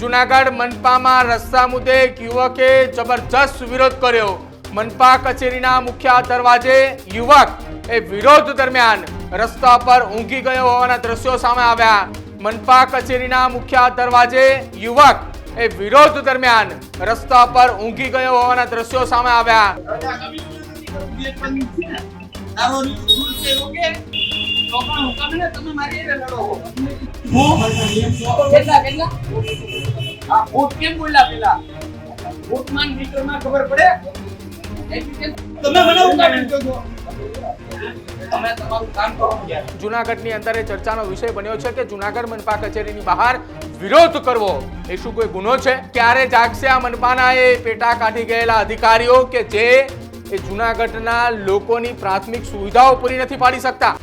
જુનાગઢ મનપામાં રસ્તા મુદ્દે એક યુવકે જબરજસ્ત વિરોધ કર્યો. મનપા કચેરીના મુખ્ય દરવાજે યુવક એ વિરોધ દરમિયાન રસ્તા પર ઊંઘી ગયો હોવાના દ્રશ્યો સામે આવ્યા. મનપા કચેરીના મુખ્ય દરવાજે યુવક એ વિરોધ દરમિયાન રસ્તા પર ઊંઘી ગયો હોવાના દ્રશ્યો સામે આવ્યા. તમે મારી કેટલા કેટલા? આ ફૂટ કેમ બોલ્યા પેલા? ફૂટમાં મીટરમાં ખબર પડે? તમે મને હુકમ છો? તમે તમારું કામ કરો યાર જુનાગઢની અંદર એ ચર્ચાનો વિષય બન્યો છે કે જુનાગઢ મનપા કચેરીની બહાર વિરોધ કરવો એ શું કોઈ ગુનો છે? ક્યારે જાગશે આ મનપાના એ પેટા કાઢી ગયેલા અધિકારીઓ કે જે એ જુનાગઢના લોકોની પ્રાથમિક સુવિધાઓ પૂરી નથી પાડી શકતા?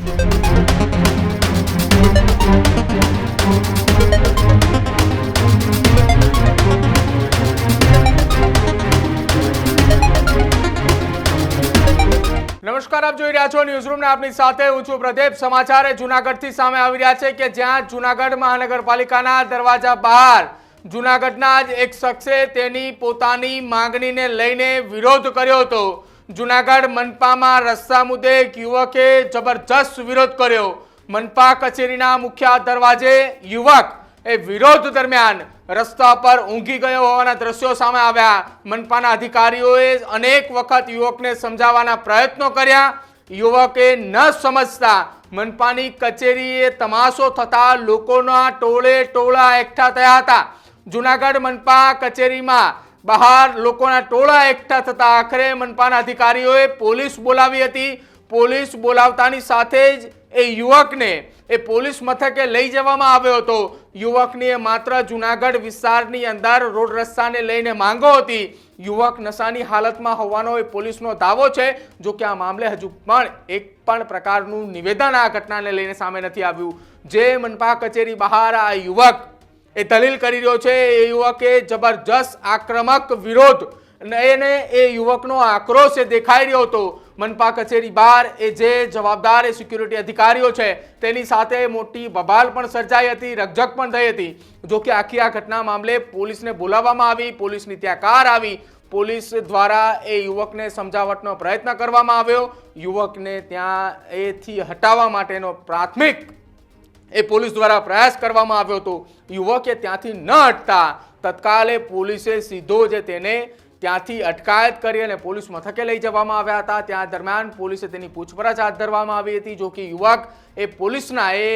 નમસ્કાર, આપ જોઈ રહ્યા છો ન્યૂઝરૂમ ને આપની સાથે હું છું પ્રદીપ. સમાચાર જુનાગઢથી સામે આવી રહ્યા છે કે જ્યાં જુનાગઢ મહાનગરપાલિકાના દરવાજા બહાર જુનાગઢના જ એક શખ્સે તેની પોતાની માંગણીને લઈને વિરોધ કર્યો હતો. જુનાગઢ મનપામાં રસ્તા મુદ્દે એક યુવકે જબરજસ્ત વિરોધ કર્યો. મનપા કચેરીના મુખ્ય દરવાજે યુવક એ વિરોધ દરમિયાન રસ્તા પર ઊંઘી ગયો હોવાના દ્રશ્યો સામે આવ્યા. મનપાના અધિકારીઓએ અનેક વખત યુવકને સમજાવવાના પ્રયત્નો કર્યા. યુવકે ન સમજતા મનપાની કચેરીએ તમાશો થતા લોકોના ટોળે ટોળા એકઠા થયા હતા. જુનાગઢ મનપા કચેરીમાં બહાર લોકોના ટોળા એકઠા થતા આખરે મનપાના અધિકારીઓએ પોલીસ બોલાવી હતી. પોલીસ બોલાવતાની સાથે જ એ યુવકને એ પોલીસ મથકે લઈ જવામાં આવ્યો હતો. યુવકની એ માત્ર જુનાગઢ વિસ્તારની અંદર રોડ રસ્તાને લઈને માંગો હતી. યુવક નશાની હાલતમાં હોવાનો એ પોલીસનો દાવો છે, જો કે આ મામલે હજુ પણ એક પણ પ્રકારનું નિવેદન આ ઘટનાને લઈને સામે નથી આવ્યું. જે મનપા કચેરી બહાર આ યુવક એ દલીલ કરી રહ્યો છે, એ યુવકે જબરજસ્ત આક્રમક વિરોધ અને એને એ યુવકનો આક્રોશ એ દેખાઈ રહ્યો હતો. મનપા કચેરી બહાર એ જે જવાબદાર એ સિક્યુરિટી અધિકારીઓ છે, તેની સાથે મોટી બબાલ પણ સર્જાઈ હતી, રકઝક પણ થઈ હતી. જોકે આખી આ ઘટના મામલે પોલીસને બોલાવવામાં આવી, પોલીસની ત્યાં કાર આવી. પોલીસ દ્વારા એ યુવકને સમજાવટનો પ્રયત્ન કરવામાં આવ્યો. યુવકને ત્યાં એથી હટાવવા માટેનો પ્રાથમિક એ પોલીસ દ્વારા પ્રયાસ કરવામાં આવ્યો હતો. યુવકે ત્યાંથી ન હટતા તત્કાલે પોલીસે સીધો જે તેને ત્યાંથી અટકાયત કરી અને પોલીસ મથકે લઈ જવામાં આવ્યા હતા. ત્યાં દરમિયાન પોલીસે તેની પૂછપરછ હાથ ધરવામાં આવી હતી, જો કે યુવક એ પોલીસના એ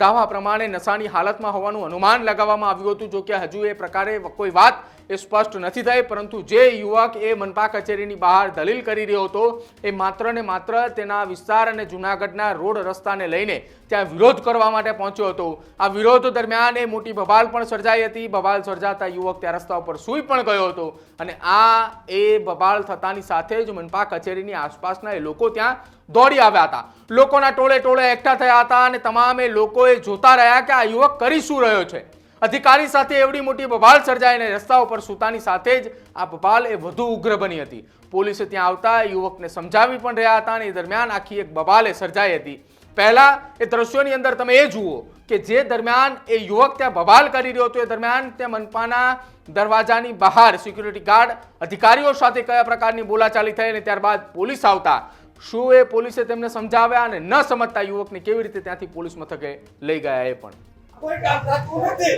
દાવા પ્રમાણે નશાની હાલતમાં હોવાનું અનુમાન લગાવવામાં આવ્યું હતું. જો કે હજુ એ પ્રકારે કોઈ વાત એ સ્પષ્ટ નથી થઈ, પરંતુ જે યુવક એ મનપા કચેરીની બહાર દલીલ કરી રહ્યો હતો, એ માત્ર ને માત્ર તેના વિસ્તાર અને જુનાગઢના રોડ રસ્તાને લઈને ત્યાં વિરોધ કરવા માટે પહોંચ્યો હતો. આ વિરોધ દરમિયાન એ મોટી બબાલ પણ સર્જાઈ હતી. બબાલ સર્જાતા યુવક ત્યાં રસ્તા ઉપર સૂઈ પણ ગયો હતો અને આ એ બબાલ થતાની સાથે જ મનપા કચેરીની આસપાસના એ લોકો ત્યાં દોડી આવ્યા હતા. લોકોના ટોળે ટોળે એકઠા થયા હતા અને તમામે લોકોએ જોતા રહ્યા કે આ યુવક કરી શું રહ્યો છે. અધિકારી સાથે એવડી મોટી બબાલ સર્જાઈ અને રસ્તા ઉપર સૂતાની સાથે જ આ બબાલ એ વધુ ઉગ્ર બની હતી. પોલીસે ત્યાં આવતા યુવકને સમજાવી પણ રહ્યા હતા અને એ દરમિયાન આખી એક બબાલ એ સર્જાઈ હતી. પહેલા એ દ્રશ્યોની અંદર તમે એ જુઓ કે જે દરમિયાન એ યુવક ત્યાં બબાલ કરી રહ્યો હતો એ દરમિયાન તે મનપાના દરવાજાની બહાર સિક્યુરિટી ગાર્ડ અધિકારીઓ સાથે કયા પ્રકારની બોલાચાલી થઈ અને ત્યારબાદ પોલીસ આવતા. શું એ પોલીસે તેમને સમજાવ્યા અને ન સમજતા યુવકને કેવી રીતે ત્યાંથી પોલીસ મથકે લઈ ગયા એ પણ? કોઈ કામ થતું નથી.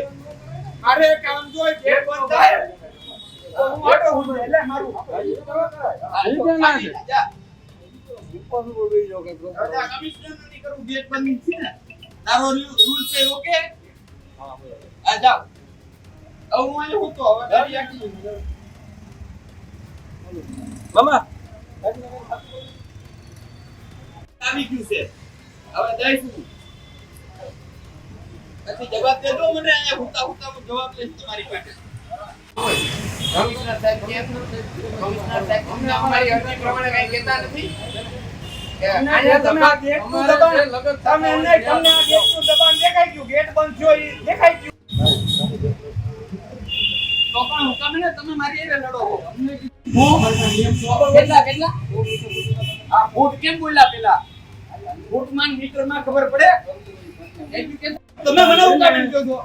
અરે કામ જા. મામા. આવી ગયું છે. હવે જઈશું પછી જવાબ દેજો મને અહીંયા હુતા હુતા હું જવાબ લઈશ તમારી પાસે. કમિશનર સાહેબ કેમ કમિશનર સાહેબ અમને અમારી અરજી પ્રમાણે કઈ કહેતા નથી? તમે મારી લડો કેટલા કેટલા? આ ફૂટ કેમ બોલ્યા પેલા? ફૂટમાં મીટરમાં ખબર પડે? તમે મને હુકમ કહો છો?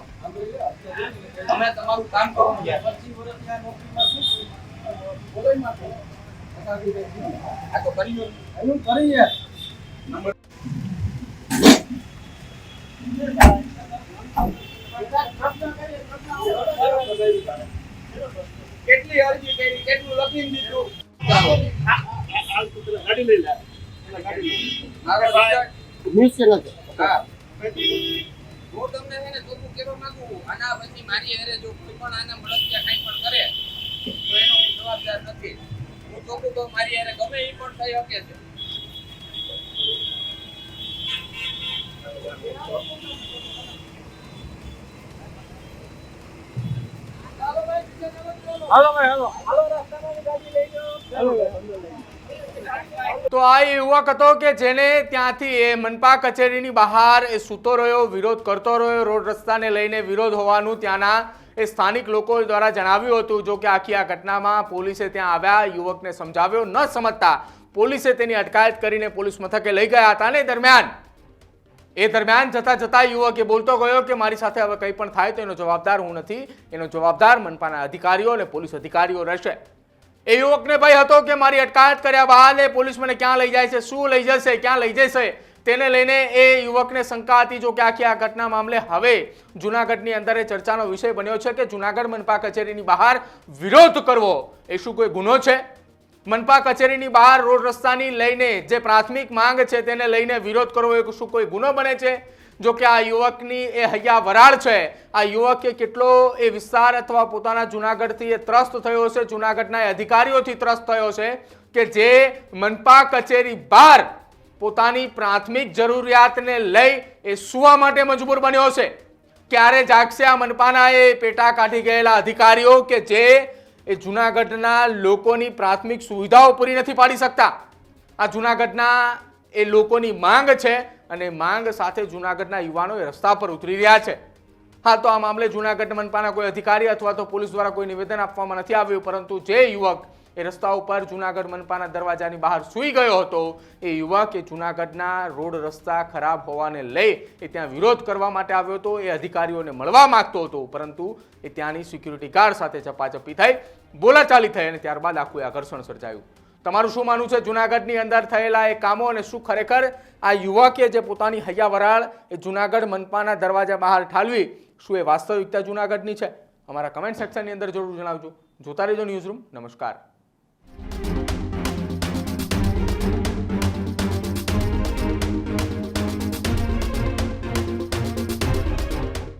તમે તમારું કામ કરો યાર. આ તો કરી લો. નંબર કેટલી અરજી કરી? કેટલું લખી દીધું ચાલો. મારો વિચાર- હા. હું તમને છે ને ચોખ્ખું કહેવા માંગુ આના પછી મારી હારે જો કોઈ પણ આના મળતિયા કાંઈ પણ કરે તો એનો હું જવાબદાર નથી. હું ચોખ્ખું કહું મારી હારે ગમે એ પણ થઈ શકે છે. તો આ એ યુવક હતો કે જેને ત્યાંથી એ મનપા કચેરીની બહાર એ સૂતો રહ્યો, વિરોધ કરતો રહ્યો, રોડ રસ્તાને લઈને વિરોધ હોવાનું ત્યાંના એ સ્થાનિક લોકો દ્વારા જણાવ્યું હતું. જો કે આખી આ ઘટનામાં પોલીસે ત્યાં આવ્યા, યુવકને સમજાવ્યો. ન સમજતા પોલીસે તેની અટકાયત કરીને પોલીસ મથકે લઈ ગયા હતા ને દરમિયાન. એ દરમિયાન જતા જતા યુવકે બોલતો ગયો કે મારી સાથે હવે કંઈ પણ થાય તો એનો જવાબદાર હું નથી. એનો જવાબદાર મનપાના અધિકારીઓ અને પોલીસ અધિકારીઓ રહેશે. એ યુવકને ભય હતો કે મારી અટકાયત કર્યા બાદ એ પોલીસ મને ક્યાં લઈ જાય છે, શું લઈ જશે, ક્યાં લઈ જશે? તેને લઈને એ યુવકને શંકા હતી, જો કે આખી આ ઘટના મામલે હવે જુનાગઢની અંદર એ ચર્ચાનો વિષય બન્યો છે કે જુનાગઢ મનપા કચેરીની બહાર વિરોધ કરવો, એ શું કોઈ ગુનો છે? મનપા કચેરીની બહાર રોડ રસ્તાની લઈને જે પ્રાથમિક માંગ છે, તેને લઈને વિરોધ કરવો, એ શું કોઈ ગુનો બને છે? જો કે આ યુવકની એ હૈયા વરાળ છે. આ યુવકે કેટલો એ વિસ્તાર અથવા પોતાના જુનાગઢથી એ ત્રસ્ત થયો છે જુનાગઢના અધિકારીઓથી ત્રસ્ત થયો છે કે જે મનપા કચેરી બહાર પોતાની પ્રાથમિક જરૂરિયાતને લઈ એ સુવા માટે મજબૂર બન્યો છે ક્યારે જાગશે આ મનપાના એ પેટા કાઢી ગયેલા અધિકારીઓ કે જે એ જુનાગઢના લોકોની પ્રાથમિક સુવિધાઓ પૂરી નથી પાડી શકતા? આ જુનાગઢના એ લોકોની માંગ છે અને માંગ સાથે જુનાગઢના યુવાનો એ રસ્તા પર ઉતરી રહ્યા છે. હા તો આ મામલે જુનાગઢ મનપાના કોઈ અધિકારી અથવા તો પોલીસ દ્વારા કોઈ નિવેદન આપવામાં નથી આવ્યું, પરંતુ જે યુવક એ રસ્તા ઉપર જુનાગઢ મનપાના દરવાજાની બહાર સૂઈ ગયો હતો, એ યુવક એ જુનાગઢના રોડ રસ્તા ખરાબ હોવાને લઈ એ ત્યાં વિરોધ કરવા માટે આવ્યો હતો, એ અધિકારીઓને મળવા માંગતો હતો, પરંતુ એ ત્યાંની સિક્યુરિટી ગાર્ડ સાથે ચપાચપી થઈ, બોલાચાલી થઈ અને ત્યારબાદ આખું આકર્ષણ સર્જાયું. તમારું શું માનવું છે? જુનાગઢની અંદર થયેલા એ કામો અને શું ખરેખર આ યુવકે જે પોતાની હૈયા વરાળ એ જુનાગઢ મનપાના દરવાજા બહાર ઠાલવી, શું એ વાસ્તવિકતા જુનાગઢની છે? અમારા કમેન્ટ સેક્શનની અંદર જરૂર જણાવજો. જોતા રહેજો ન્યૂઝ રૂમ નમસ્કાર.